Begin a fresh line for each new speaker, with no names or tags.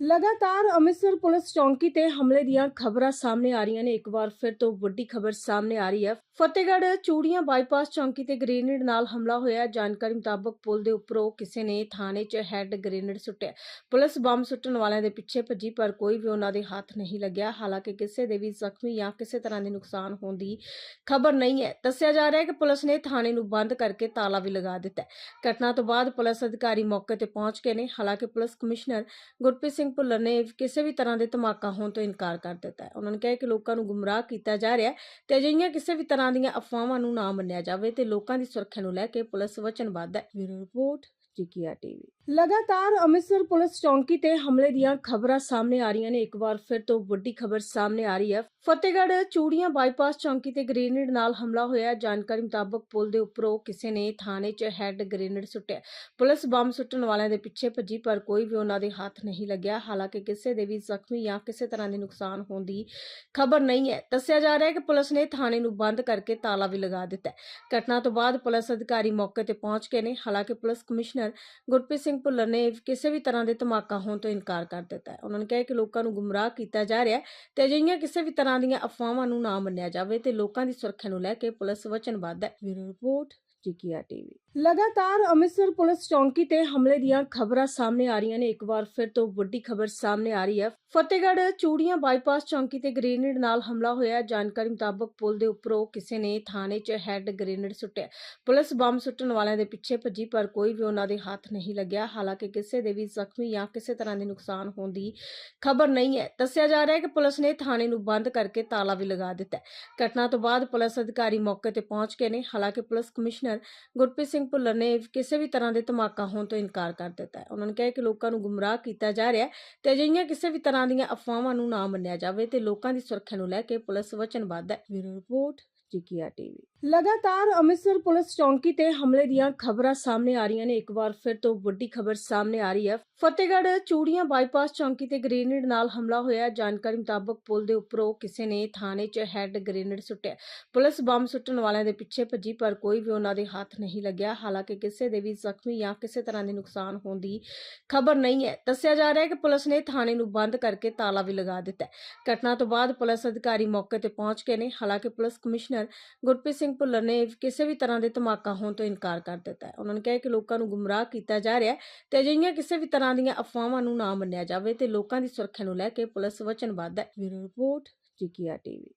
ਲਗਾਤਾਰ ਅੰਮ੍ਰਿਤਸਰ ਪੁਲਿਸ ਚੌਂਕੀ ਤੇ ਹਮਲੇ ਦੀਆਂ ਖਬਰਾਂ ਸਾਹਮਣੇ ਆ ਰਹੀਆਂ ਨੇ। ਇੱਕ ਵਾਰ ਫਿਰ ਤੋਂ ਵੱਡੀ ਖਬਰ ਸਾਹਮਣੇ ਆ ਰਹੀ ਹੈ। ਫਤਿਹਗੜ੍ਹ ਚੂੜੀਆਂ ਬਾਈਪਾਸ ਚੌਂਕੀ ਤੇ ਗ੍ਰੇਨੇਡ ਨਾਲ ਹਮਲਾ ਹੋਇਆ ਜਾਣਕਾਰੀ ਮੁਤਾਬਕ ਪੁਲ ਦੇ ਉੱਪਰੋਂ ਕਿਸੇ ਨੇ ਥਾਣੇ 'ਚ ਹੈਡ ਗ੍ਰੇਨੇਡ ਸੁੱਟਿਆ। ਪੁਲਿਸ ਬੰਬ ਸੁੱਟਣ ਵਾਲਿਆਂ ਦੇ ਪਿੱਛੇ ਭੱਜੀ, ਪਰ ਕੋਈ ਵੀ ਉਹਨਾਂ ਦੇ ਹੱਥ ਨਹੀਂ ਲੱਗਿਆ। ਹਾਲਾਂਕਿ ਕਿਸੇ ਦੇ ਵੀ ਜ਼ਖਮੀ ਜਾਂ ਕਿਸੇ ਤਰ੍ਹਾਂ ਦੇ ਨੁਕਸਾਨ ਹੋਣ ਦੀ ਖਬਰ ਨਹੀਂ ਹੈ। ਦੱਸਿਆ ਜਾ ਰਿਹਾ ਹੈ ਕਿ ਪੁਲਿਸ ਨੇ ਥਾਣੇ ਨੂੰ ਬੰਦ ਕਰਕੇ ਤਾਲਾ ਵੀ ਲਗਾ ਦਿੱਤਾ ਘਟਨਾ ਤੋਂ ਬਾਅਦ ਪੁਲਿਸ ਅਧਿਕਾਰੀ ਮੌਕੇ ਤੇ ਪਹੁੰਚ ਗਏ ਨੇ। ਹਾਲਾਂਕਿ ਪੁਲਿਸ ਕਮਿਸ਼ਨਰ ਗੁਰਪ੍ਰੀਤ ਸਿੰਘ ਭੁੱਲਰ ਨੇ ਕਿਸੇ ਵੀ ਤਰ੍ਹਾਂ ਦੇ ਧਮਾਕਾ ਹੋਣ ਤੋਂ ਇਨਕਾਰ ਕਰ ਦਿੱਤਾ ਹੈ। ਉਹਨਾਂ ਨੇ ਕਿਹਾ ਕਿ ਲੋਕਾਂ ਨੂੰ ਗੁੰਮਰਾਹ ਕੀਤਾ ਜਾ ਰਿਹਾ ਹੈ ਤੇ ਅਜਿਹੀਆਂ ਕਿਸੇ ਵੀ ਤਰ੍ਹਾਂ ਦੀਆਂ ਅਫਵਾਹਾਂ ਨੂੰ ਨਾ ਮੰਨਿਆ ਜਾਵੇ ਤੇ ਲੋਕਾਂ ਦੀ ਸੁਰੱਖਿਆ ਨੂੰ ਲੈ ਕੇ ਪੁਲਿਸ ਵਚਨਬੱਧ ਹੈ। ਬਿਊਰੋ ਰਿਪੋਰਟ ਜੀਕੀਆ ਟੀਵੀ। ਲਗਾਤਾਰ ਅੰਮ੍ਰਿਤਸਰ ਪੁਲਿਸ ਚੌਂਕੀ ਤੇ ਹਮਲੇ ਦੀਆਂ ਖਬਰਾਂ ਸਾਹਮਣੇ ਆ ਰਹੀਆਂ ਨੇ। ਇੱਕ ਵਾਰ ਫਿਰ ਤੋਂ ਵੱਡੀ ਖਬਰ ਸਾਹਮਣੇ ਆ ਰਹੀ ਹੈ। ਫਤਿਹਗੜ੍ਹ ਚੂੜੀਆਂ ਬਾਈਪਾਸ ਚੌਂਕੀ ਤੇ ਗ੍ਰੇਨੇਡ ਨਾਲ ਹਮਲਾ ਹੋਇਆ। ਜਾਣਕਾਰੀ ਮੁਤਾਬਕ ਪੁਲ ਦੇ ਉੱਪਰੋਂ ਕਿਸੇ ਨੇ ਥਾਣੇ 'ਚ ਹੈਡ ਗ੍ਰੇਨੇਡ ਸੁੱਟਿਆ। ਪੁਲਿਸ ਬੰਬ ਸੁੱਟਣ ਵਾਲਿਆਂ ਦੇ ਪਿੱਛੇ ਭੱਜੀ, ਪਰ ਕੋਈ ਵੀ ਉਹਨਾਂ ਦੇ ਹੱਥ ਨਹੀਂ ਲੱਗਿਆ। ਹਾਲਾਂਕਿ ਕਿਸੇ ਦੇ ਵੀ ਜ਼ਖਮੀ ਜਾਂ ਕਿਸੇ ਤਰ੍ਹਾਂ ਦੇ ਨੁਕਸਾਨ ਹੋਣ ਦੀ ਖਬਰ ਨਹੀਂ ਹੈ। ਦੱਸਿਆ ਜਾ ਰਿਹਾ ਹੈ ਕਿ ਪੁਲਿਸ ਨੇ ਥਾਣੇ ਨੂੰ ਬੰਦ ਕਰਕੇ ਤਾਲਾ ਵੀ ਲਗਾ ਦਿੱਤਾ ਘਟਨਾ ਤੋਂ ਬਾਅਦ ਪੁਲਿਸ ਅਧਿਕਾਰੀ ਮੌਕੇ ਤੇ ਪਹੁੰਚ ਗਏ ਨੇ। ਹਾਲਾਂਕਿ ਪੁਲਿਸ ਕਮਿਸ਼ਨਰ ਗੁਰਪ੍ਰੀਤ ਸਿੰਘ ਸਿੰਘ ਭੁੱਲਰ ਨੇ ਕਿਸੇ ਵੀ ਤਰ੍ਹਾਂ ਦੇ ਧਮਾਕਾ ਹੋਣ ਤੋਂ ਇਨਕਾਰ ਕਰ ਦਿੱਤਾ ਹੈ। ਉਹਨਾਂ ਨੇ ਕਿਹਾ ਕਿ ਲੋਕਾਂ ਨੂੰ ਗੁੰਮਰਾਹ ਕੀਤਾ ਜਾ ਰਿਹਾ ਹੈ ਤੇ ਅਜਿਹੀਆਂ ਕਿਸੇ ਵੀ ਤਰ੍ਹਾਂ ਦੀਆਂ ਅਫਵਾਹਾਂ ਨੂੰ ਨਾ ਮੰਨਿਆ ਜਾਵੇ ਤੇ ਲੋਕਾਂ ਦੀ ਸੁਰੱਖਿਆ ਨੂੰ ਲੈ ਕੇ ਪੁਲਿਸ ਵਚਨਬੱਧ ਹੈ। ਬਿਊਰੋ ਰਿਪੋਰਟ ਜੀਕੀਆ ਟੀਵੀ। ਲਗਾਤਾਰ ਅੰਮ੍ਰਿਤਸਰ ਪੁਲਿਸ ਚੌਂਕੀ ਤੇ ਹਮਲੇ ਦੀਆਂ ਖਬਰਾਂ ਸਾਹਮਣੇ ਆ ਰਹੀਆਂ ਨੇ। ਇੱਕ ਵਾਰ ਫਿਰ ਤੋਂ ਵੱਡੀ ਖਬਰ ਸਾਹਮਣੇ ਆ ਰਹੀ ਹੈ। ਫਤਿਹਗੜ੍ਹ ਚੂੜੀਆਂ ਬਾਈਪਾਸ ਚੌਂਕੀ ਤੇ ਗ੍ਰੇਨੇਡ ਨਾਲ ਹਮਲਾ ਹੋਇਆ। ਜਾਣਕਾਰੀ ਮੁਤਾਬਕ ਪੁਲ ਦੇ ਉੱਪਰੋਂ ਕਿਸੇ ਨੇ ਥਾਣੇ 'ਚ ਹੈਡ ਗ੍ਰੇਨੇਡ ਸੁੱਟਿਆ। ਪੁਲਿਸ ਬੰਬ ਸੁੱਟਣ ਵਾਲਿਆਂ ਦੇ ਪਿੱਛੇ ਭੱਜੀ, ਪਰ ਕੋਈ ਵੀ ਉਹਨਾਂ ਦੇ ਹੱਥ ਨਹੀਂ ਲੱਗਿਆ। ਹਾਲਾਂਕਿ ਕਿਸੇ ਦੇ ਵੀ ਜ਼ਖਮੀ ਜਾਂ ਕਿਸੇ ਤਰ੍ਹਾਂ ਦੇ ਨੁਕਸਾਨ ਹੋਣ ਦੀ ਖਬਰ ਨਹੀਂ ਹੈ। ਦੱਸਿਆ ਜਾ ਰਿਹਾ ਹੈ ਕਿ ਪੁਲਿਸ ਨੇ ਥਾਣੇ ਨੂੰ ਬੰਦ ਕਰਕੇ ਤਾਲਾ ਵੀ ਲਗਾ ਦਿੱਤਾ ਘਟਨਾ ਤੋਂ ਬਾਅਦ ਪੁਲਿਸ ਅਧਿਕਾਰੀ ਮੌਕੇ ਤੇ ਪਹੁੰਚ ਗਏ ਨੇ। ਹਾਲਾਂਕਿ ਪੁਲਿਸ ਕਮਿਸ਼ਨਰ ਗੁਰਪ੍ਰੀਤ ਸਿੰਘ ਭੁੱਲਰ ਨੇ ਕਿਸੇ ਵੀ ਤਰ੍ਹਾਂ ਦੇ ਧਮਾਕਾ ਹੋਣ ਤੋਂ ਇਨਕਾਰ ਕਰ ਦਿੱਤਾ ਹੈ। ਉਹਨਾਂ ਨੇ ਕਿਹਾ ਕਿ ਲੋਕਾਂ ਨੂੰ ਗੁੰਮਰਾਹ ਕੀਤਾ ਜਾ ਰਿਹਾ ਹੈ ਤੇ ਅਜਿਹੀਆਂ ਕਿਸੇ ਵੀ ਤਰ੍ਹਾਂ ਦੀਆਂ ਅਫਵਾਹਾਂ ਨੂੰ ਨਾ ਮੰਨਿਆ ਜਾਵੇ ਤੇ ਲੋਕਾਂ ਦੀ ਸੁਰੱਖਿਆ ਨੂੰ ਲੈ ਕੇ ਪੁਲਿਸ ਵਚਨਬੱਧ ਹੈ। ਬਿਊਰੋ ਰਿਪੋਰਟ, ਜੀਕੀਆ ਟੀਵੀ। ਲਗਾਤਾਰ ਅੰਮ੍ਰਿਤਸਰ ਪੁਲਿਸ ਚੌਂਕੀ ਤੇ ਹਮਲੇ ਦੀਆਂ ਖਬਰਾਂ ਸਾਹਮਣੇ ਆ ਰਹੀਆਂ ਨੇ। ਇੱਕ ਵਾਰ ਫਿਰ ਤੋਂ ਵੱਡੀ ਖਬਰ ਸਾਹਮਣੇ ਆ ਰਹੀ ਹੈ। ਫਤਿਹਗੜ੍ਹ ਚੂੜੀਆਂ ਬਾਈਪਾਸ ਚੌਂਕੀ ਤੇ ਗ੍ਰੇਨੇਡ ਨਾਲ ਹਮਲਾ ਹੋਇਆ ਜਾਣਕਾਰੀ ਮੁਤਾਬਕ ਪੁਲ ਦੇ ਉੱਪਰੋਂ ਕਿਸੇ ਨੇ ਥਾਣੇ 'ਚ ਹੈਡ ਗ੍ਰੇਨੇਡ ਸੁੱਟਿਆ। ਪੁਲਿਸ ਬੰਬ ਸੁੱਟਣ ਵਾਲਿਆਂ ਦੇ ਪਿੱਛੇ ਭੱਜੀ, ਪਰ ਕੋਈ ਵੀ ਉਹਨਾਂ ਦੇ ਹੱਥ ਨਹੀਂ ਲੱਗਿਆ। ਹਾਲਾਂਕਿ ਕਿਸੇ ਦੇ ਵੀ ਜ਼ਖਮੀ ਜਾਂ ਕਿਸੇ ਤਰ੍ਹਾਂ ਦੇ ਨੁਕਸਾਨ ਹੋਣ ਦੀ ਖਬਰ ਨਹੀਂ ਹੈ। ਦੱਸਿਆ ਜਾ ਰਿਹਾ ਹੈ ਕਿ ਪੁਲਿਸ ਨੇ ਥਾਣੇ ਨੂੰ ਬੰਦ ਕਰਕੇ ਤਾਲਾ ਵੀ ਲਗਾ ਦਿੱਤਾ ਘਟਨਾ ਤੋਂ ਬਾਅਦ ਪੁਲਿਸ ਅਧਿਕਾਰੀ ਮੌਕੇ ਤੇ ਪਹੁੰਚ ਗਏ ਨੇ। ਹਾਲਾਂਕਿ ਪੁਲਿਸ ਕਮਿਸ਼ਨਰ ਗੁਰਪ੍ਰੀਤ ਸਿੰਘ ਭੁੱਲਰ ਨੇ ਕਿਸੇ ਵੀ ਤਰ੍ਹਾਂ ਦੇ ਧਮਾਕਾ ਹੋਣ ਤੋਂ ਇਨਕਾਰ ਕਰ ਦਿੱਤਾ ਹੈ। ਉਹਨਾਂ ਨੇ ਕਿਹਾ ਕਿ ਲੋਕਾਂ ਨੂੰ ਗੁੰਮਰਾਹ ਕੀਤਾ ਜਾ ਰਿਹਾ ਹੈ ਤੇ ਅਜਿਹੀਆਂ ਕਿਸੇ ਵੀ ਤਰ੍ਹਾਂ ਦੀਆਂ ਅਫਵਾਹਾਂ ਨੂੰ ਨਾ ਮੰਨਿਆ ਜਾਵੇ ਤੇ ਲੋਕਾਂ ਦੀ ਸੁਰੱਖਿਆ ਨੂੰ ਲੈ ਕੇ ਪੁਲਿਸ ਵਚਨਬੱਧ ਹੈ। ਬਿਊਰੋ ਰਿਪੋਰਟ, ਜੀਕੀਆ ਟੀਵੀ।